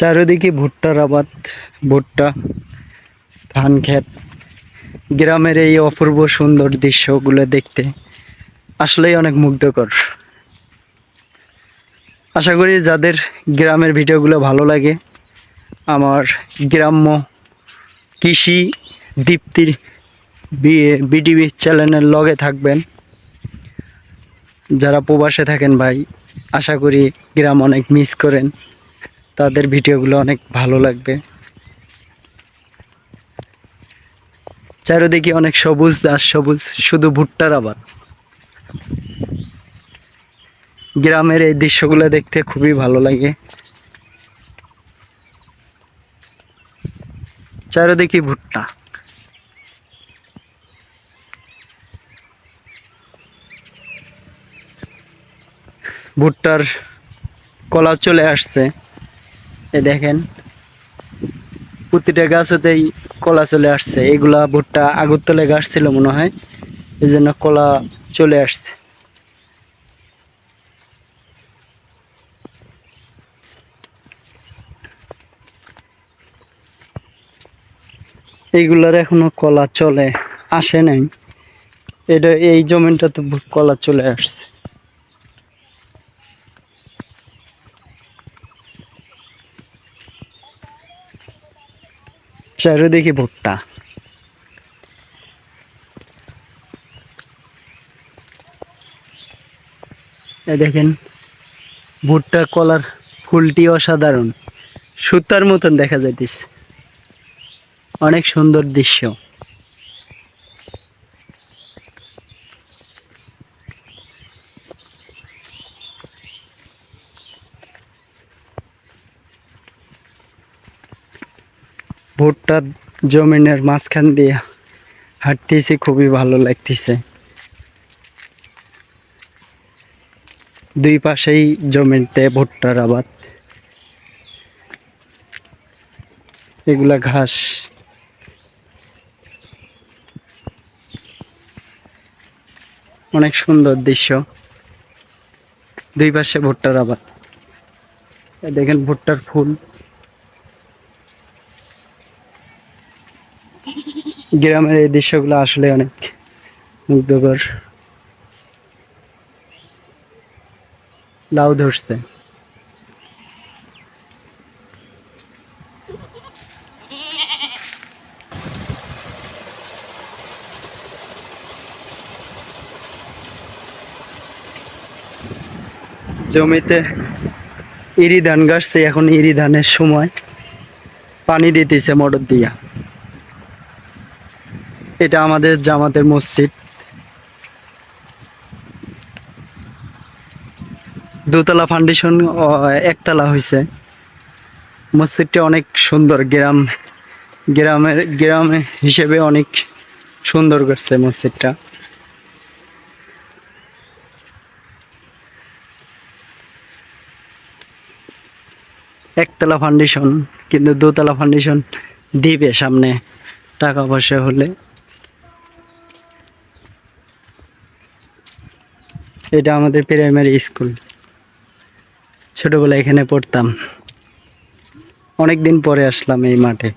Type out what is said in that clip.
চারিদিকে ভুট্টার আবাদ ভুট্টা, ধান ক্ষেত। গ্রামের এই অপূর্ব সুন্দর দৃশ্যগুলো দেখতে আসলেই অনেক মুগ্ধকর। আশা করি যাদের গ্রামের ভিডিওগুলো ভালো লাগে, আমার গ্রাম্য কৃষি দীপ্তির বিটিভি চ্যানেলের লগে থাকবেন। যারা প্রবাসে থাকেন ভাই, আশা করি গ্রাম অনেক মিস করেন। তাদের ভিডিওগুলো অনেক ভালো লাগবে। চারিদিকে অনেক সবুজ আর সবুজ শুধু ভুট্টার আবাদ। গ্রামের এই দৃশ্যগুলো দেখতে খুবই ভালো লাগে। চারিদিকে ভুট্টা। ভুট্টার কলা চলে আসছে। দেখেন, প্রতিটা গাছেতেই কলা চলে আসছে। এগুলা ভুট্টা আগরতলে গাছ ছিল মনে হয় এই জন্য কলা চলে আসছে। এইগুলার এখনও কলা চলে, আসে নাই। এটা এই জমিনটাতে কলা চলে আসছে। চারিদিকে ভুট্টা। দেখেন ভুট্টা কলার ফুলটি অসাধারণ। সুতার মতন দেখা যাইতেছে। অনেক সুন্দর দৃশ্য। ভুট্টা জমিনের মাঝখান দিয়ে হাঁটতেছি, খুবই ভালো লাগতেছে। দুই পাশেই জমিতে ভুট্টার আবাদ। এগুলা ঘাস। অনেক সুন্দর দৃশ্য। দুই পাশে ভুট্টার আবাদ। দেখেন ভুট্টার ফুল। গ্রামের এই দৃশ্যগুলো আসলে অনেক মুগ্ধকর। লাউ ধরছে। জমিতে ইরি ধান গাছছে এখন ইরি ধানের সময় পানি দিতেছে মোটর দিয়া। এটা আমাদের জামাতের মসজিদ। দোতলা ফাউন্ডেশন একতলা হয়েছে মসজিদটা অনেক সুন্দর, গ্রাম, গ্রামের, গ্রামে হিসেবে অনেক সুন্দর করছে মসজিদটা। একতলা ফাউন্ডেশন কিন্তু দোতলা ফাউন্ডেশন দিবে সামনে টাকা পয়সা হলে। এটা আমাদের প্রাইমারি স্কুল ছোটবেলায় এখানে পড়তাম। অনেক দিন পরে আসলাম এই মাঠে।